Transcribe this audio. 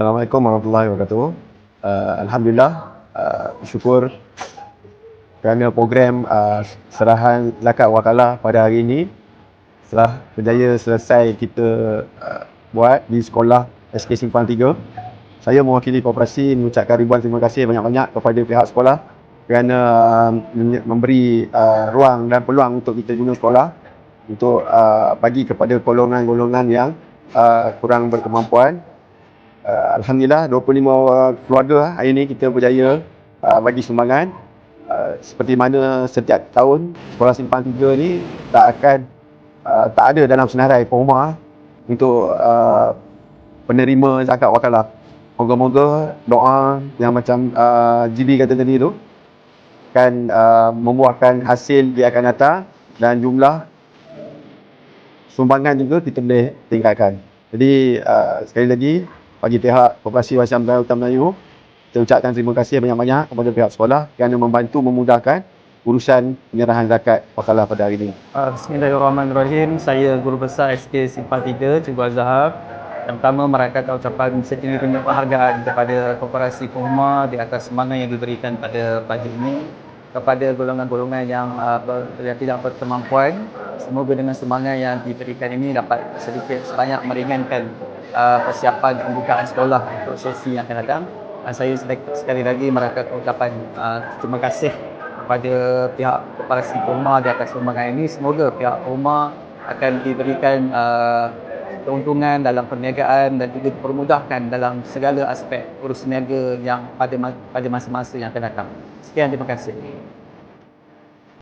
Assalamualaikum warahmatullahi wabarakatuh. Uh, Alhamdulillah, uh, bersyukur kerana program uh, serahan zakat wakalah pada hari ini telah berjaya selesai kita uh, buat di sekolah SK Simpang 3. Saya mewakili koperasi mengucapkan ribuan terima kasih banyak-banyak kepada pihak sekolah kerana uh, memberi uh, ruang dan peluang untuk kita guna sekolah untuk uh, bagi kepada golongan-golongan yang uh, kurang berkemampuan uh, Alhamdulillah 25 keluarga hari ini kita berjaya uh, bagi sumbangan uh, seperti mana setiap tahun sekolah simpan 3 ni tak akan uh, tak ada dalam senarai perumah untuk uh, penerima zakat wakalah moga-moga doa yang macam uh, GB kata tadi tu akan uh, membuahkan hasil di akan datang dan jumlah sumbangan juga kita boleh tingkatkan. Jadi uh, sekali lagi bagi pihak Koperasi Wasiat Melayu Hutan Melayu kita ucapkan terima kasih banyak-banyak kepada pihak sekolah kerana membantu memudahkan urusan penyerahan zakat wakalah pada hari ini. Uh, Bismillahirrahmanirrahim. Saya Guru Besar SK Simpang 3, Cikgu Azhar. Yang pertama meraihkan ucapan setinggi-tinggi penghargaan kepada Koperasi Puma di atas semangat yang diberikan pada pagi ini kepada golongan-golongan yang uh, yang tidak berkemampuan semoga dengan semangat yang diberikan ini dapat sedikit sebanyak meringankan uh, persiapan pembukaan sekolah untuk sesi yang akan datang dan saya sekali lagi meraihkan ucapan uh, terima kasih kepada pihak Koperasi Puma di atas sumbangan ini semoga pihak Puma akan diberikan uh, keuntungan dalam perniagaan dan juga dipermudahkan dalam segala aspek urus niaga yang pada pada masa-masa yang akan datang. Sekian terima kasih.